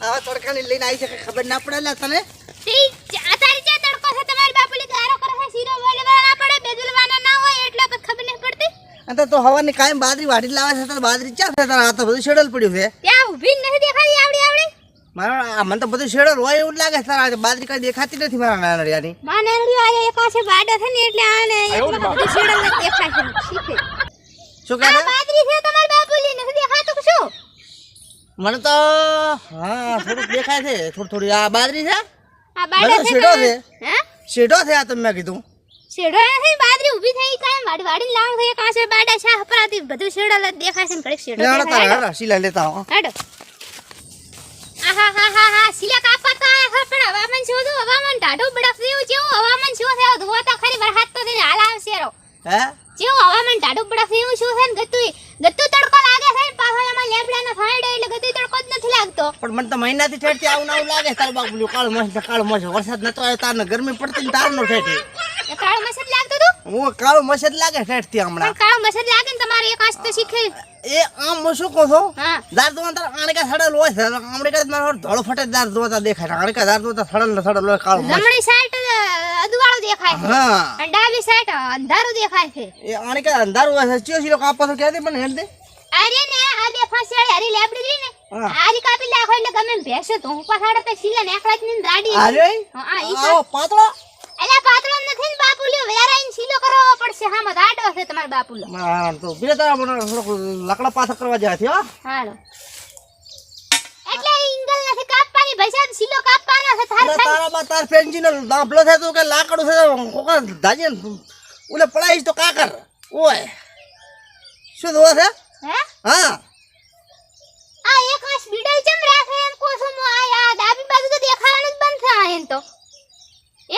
આવા તડકાને લઈને આવી છે કે ખબર ના પડે લે તને? તી તારી તડકો છે તમારી બાપુલી ગારો કરે છે શીરો બોલવા ના પડે બેદુલવાના ના હોય એટલે પછી ખબર નહીં પડતી. અને તો હવાની કાયમ બાદરી વાઢી લાવે છે તો બાદરી ચા છે? તારા આ તો બધું શેડલ પડ્યું છે. ત્યાં ઊભી નથી દેખાતી આવડી આવડી. મારા મને તો બધું શેડલ હોય એવું લાગે છે તારા બાદરી કઈ દેખાતી નથી મારા નાનડિયાની. માને નાનડિયો આજે એક પાસે બાડો છે ને એટલે આને એકમાં બધું શેડલ જ દેખાય છે શું કહે છે? બાદરી છે તમારી બાપુલી નથી દેખાતું શું? મને તો હા થોડુંક દેખાય છે. થોડી થોડી આ બાદરી છે? આ બાડો શેડો છે. હે? શેડો છે આ તમે કીધું. શેડો નથી બાદરી ઊભી થઈ કાય વાડી વાડી લાંગ થઈ કાંસે બાડા છે હપરાતી બધું શેડો જ દેખાય છે ને ઘડીક શેડો દેખાય. તારા હેડો, સિલા લેતા હો હેડો. આહા હા હા હા સીલા કાપા તો આયા છે પણ હવામાન શું હતું? હવામાન ટાઢું બડફ જેવું જેવું હવામાન શું થયો? ધોવા તો ખરી વરસાદ તો તેને હાલ આવશે રો હે? જેવું હવામાન ટાઢું બડફ મહિનાથી ઠેઠથી આવું ને આવું લાગે. બાપ બાપુ કાળો મસ્ત કાળો મસ વરસાદ નતો આવ્યો તારને ગરમી પડતી ને તારનો ઠેઠી કાળો મસદ લાગતો તું? હું કાળો મસ્ત લાગે ઠેઠથી હમણાં. કાળો મસદ લાગે ને તમારે એક આજ શીખે. એ આમ હું શું કહું છું? દાર દોવા તાર આણકા સડલ હોય છે આમડે કાંઈ મારો ધોળો ફટે દાર દોતા દેખાય. આણકા દાર દોતા સડલ ને સડલ હોય કાળો લમણી સાઈડ અદવાળો દેખાય છે. હા. અને ડાબી સાઈડ અંધારું દેખાય છે. એ આણકા અંધારું હોય છે ચિયો સિલો કાપો તો ક્યાંથી પણ હેલ દે. અરે ને આ બે ફાંસિયાળી હરી લેબડી રહી ને હા. કાપી નાખો એટલે ગમે ભેંસો તો હું પાછળ તો સીલા ને જ ની દાડી અરે હા ઈ આવો પાતળો? એલા પાતળો નથી ને વેરાઈ ને સીલો કરવો પડશે. હા મત આડો છે તમારો બાપુલો હા તો બીજા તારા મને લકડા પાછા કરવા જાય છે હા. હાલો. એટલે ઇંગલ નથી કાપવાની ભૈસા સીલો કાપવાનો છે તાર તારા માં તાર પેન્જીનો દાંભલો છે તું કે લાકડું છે કોકા દાજી ઓલે પડાઈશ તો કાકર ઓય. શું જોવા છે? હે? હા. આ એક આસ બીડલ ચમ રાખે એમ કોસું મો આ આ ડાબી બાજુ તો દેખાવાનું જ બંધ થાય એમ તો.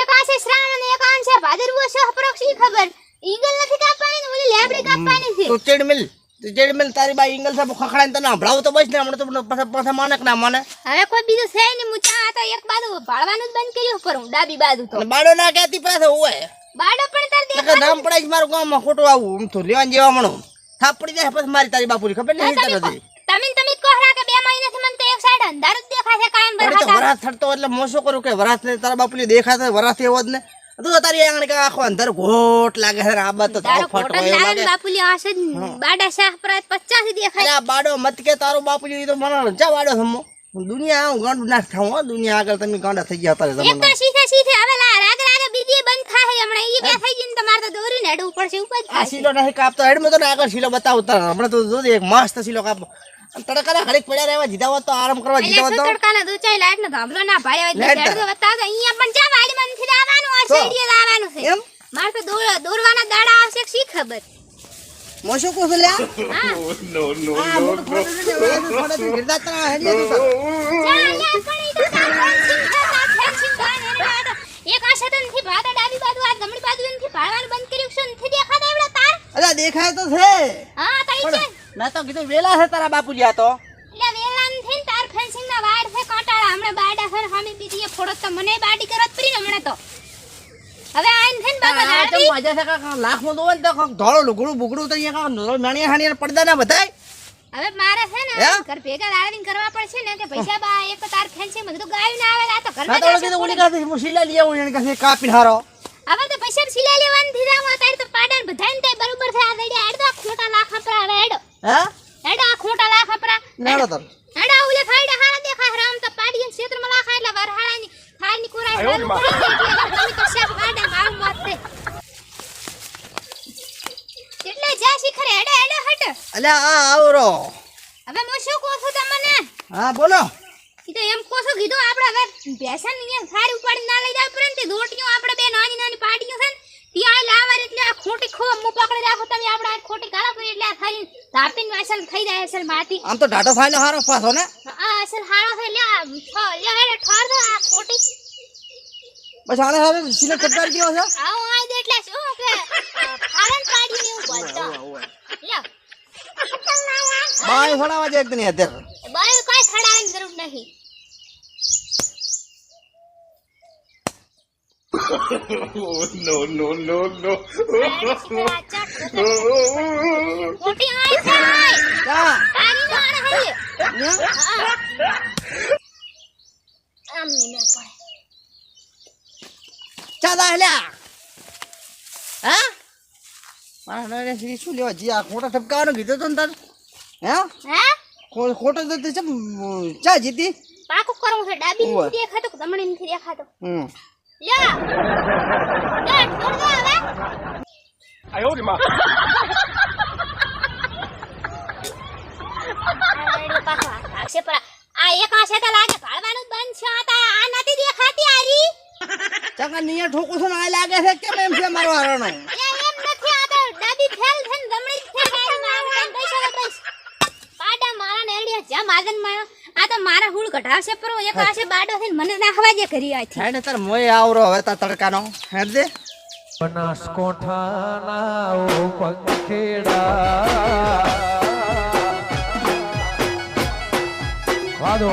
એક આસે શ્રાવણ અને એક ભાદરવો છે અપરોક્ષી ખબર. ઈંગલ નથી કાપવાની ને ઓલી લેબડી કાપવાની છે. તો ચેડ મિલ ચેડ મિલ તારી બા ઇંગલ સાબ ખખડાઈને તને તો બસ ને હમણાં તો પાછા પાછા માને કે ના માને. હવે કોઈ બીજું છે નહીં હું ચા તો એક બાજુ ભાળવાનું જ બંધ કર્યું પર હું ડાબી બાજુ તો. બાળો ના કહેતી પાસે બાડો પણ તાર નકર નામ પડાય મારું ગામમાં ખોટું આવું આમ તો લેવાન જેવા મણો. થાપ દે પછી મારી તારી બાપુની ખબર નહીં તને તમે તમે કોહરા કે બે મહિનાથી મને તો એક સાઈડ અંધારું જ દેખાશે કાયમ વળી વરાત થડતો એટલે મોસો કરું કે વરાત ને તારા બાપુલી દેખાશે વરાત એવો જ ને. તું તારી આંગણે કે આખો અંધાર ઘોટ લાગે છે આ બાત તો તારો ફટ લાગે બાપુલી આશે બાડા શાહ પ્રાત 50 દેખાય. આ બાડો મત કે તારો બાપુલી તો મને જા બાડો થમો દુનિયા હું ગાંડું ના થાઉં દુનિયા આગળ તમે ગાંડા થઈ ગયા તારે જમાના સીધે સીધે હવે લા રાગ રાગ બીજી બંધ થાય હમણાં ઈ બે થઈ જઈને તમારે તો દોરીને હેડવું પડશે ઉપર આ સીલો નથી કાપતો હેડ તો આગળ સીલો બતાવું તારે હમણાં તો જો એક મસ્ત શીલો કાપો. તડકા ઘડીક પડ્યા રહેવા જીધા હોત તો આરામ કરવા જીધા તો. સુતડકાના દૂચાઈ લાઈટ નો ધાબલો ના ભાઈ આવે હેડ તો બતાવતો અહીંયા પણ જા વાડી બંધથી આવવાનું આ સાઈડે આવવાનું છે. એમ? મારે તો દોર દોરવાના દાડા આવશે કે શી ખબર? હું શું કહું છું લ્યા હા આ મોટું ફોટો છે ને, વાળું ફોટો છે, ગિરદાર તને હેડી હતું જા અહીંયા પણ ઈ તો તાર ફેન્સિંગ એક આ સતનથી ભાતા ડાબી બાજુ આ જમણી બાજુ નથી ભાળવાનું બંધ કર્યું છે નથી દેખાતા એવડા તાર? અલા દેખાય તો છે. હા તઈ છે ના મેં તો કીધું વેલા છે તારા બાપુજી આ તો. એટલે વેલાન થઈને તાર ફેન્સિંગ ના વાડ છે કાંટાળા. હમણાં બાડા સર હામી બીજી ફોડો તો મને બાડી કરત પડી ને હમણાં તો. હવે આઈન થઈને બાબા તો દાડી મજા છે કાંઈક લાખ મો હોય ને તો ધોળો લુગડું બુગડું તો અહીંયા કાંઈક નાણિયા હાણિયા પડદા ના બધાય? હવે મારે છે ને ઘર ભેગા દાળવીને કરવા પડશે ને કે પૈસા બા એક તાર તાર છે મને તો ગાયું ના આવે આ તો ઘરમાં તો ઓલી કાંથી હું સિલા લઈ આવું એને કાંથી કાપી હારો. હવે તો પૈસા સિલા લેવાની દીધા હું તારે તો પાડન બધાને તે બરોબર છે આ દડી હેડ તો ખોટા લાખ આપરા હવે હેડ. હે? હેડ આ ખોટા લાખ આપરા નાડો તો હેડ આ ઉલે ફાઈડા હારા દેખા રામ તો પાડીને ક્ષેત્રમાં લાખ એટલે વરહાળાની થાળની કુરાઈ એટલે તમે તો શેફ પાડે ભાવ મત એટલે જા શિખરે હેડે અલ્યા આ આવરો. હવે હું શું કહું છું તમને? હા બોલો. તો એમ કહો છો કીધું આપણે હવે ભેંસાની ને સારી ઉપાડી ના લઈ જાય પરંતુ દોટીઓ આપણે બે નાની નાની પાડીઓ છે ને ત્યાં લાવા એટલે આ ખોટી ખો મુ પકડી રાખો તમે આપણે આ ખોટી કાળા કરી એટલે આ થાળી તાપીને વાસલ ખાઈ જાય અસલ માટી. આમ તો ઢાઢો થાય હારો પાછો ને? હા અસલ હારો છે લ્યા ઠો લ્યા હેડે ઠોર દો આ ખોટી. બસ આને હવે શીલો કટકાર ગયો છે. આવો આઈ દે એટલે શું કે ફાળન પાડી એવું બોલતો. લ્યા. બાય ફડાવા જાય તને અત્યારે? બાય કાઈ ફડાવાની જરૂર નહીં. શું લેવા જી આ ખોટા ઠપકાવાનો કીધો તો ને તારે? હે? હે? ખોટો તો તું ચા જીતી? પાકું કરું છે ડાબી નથી દેખાતો કે જમણી નથી દેખાતો. હમ. લ્યા. લ્યા છોડ દો હવે. આયો રે માં. ચકા નિયા ઠોકું છું ને લાગે છે કેમ એમ છે મારો હારણો? એડિયા માં આ તો મારા હુળ કઢાવશે પર એક આશે બાડો છે ને મને નાખવા જે કરી આથી ને તાર મોય આવરો હવે તા તડકાનો. હેડ દે બનાસકોઠાના ઓ પંખેડા વાદો.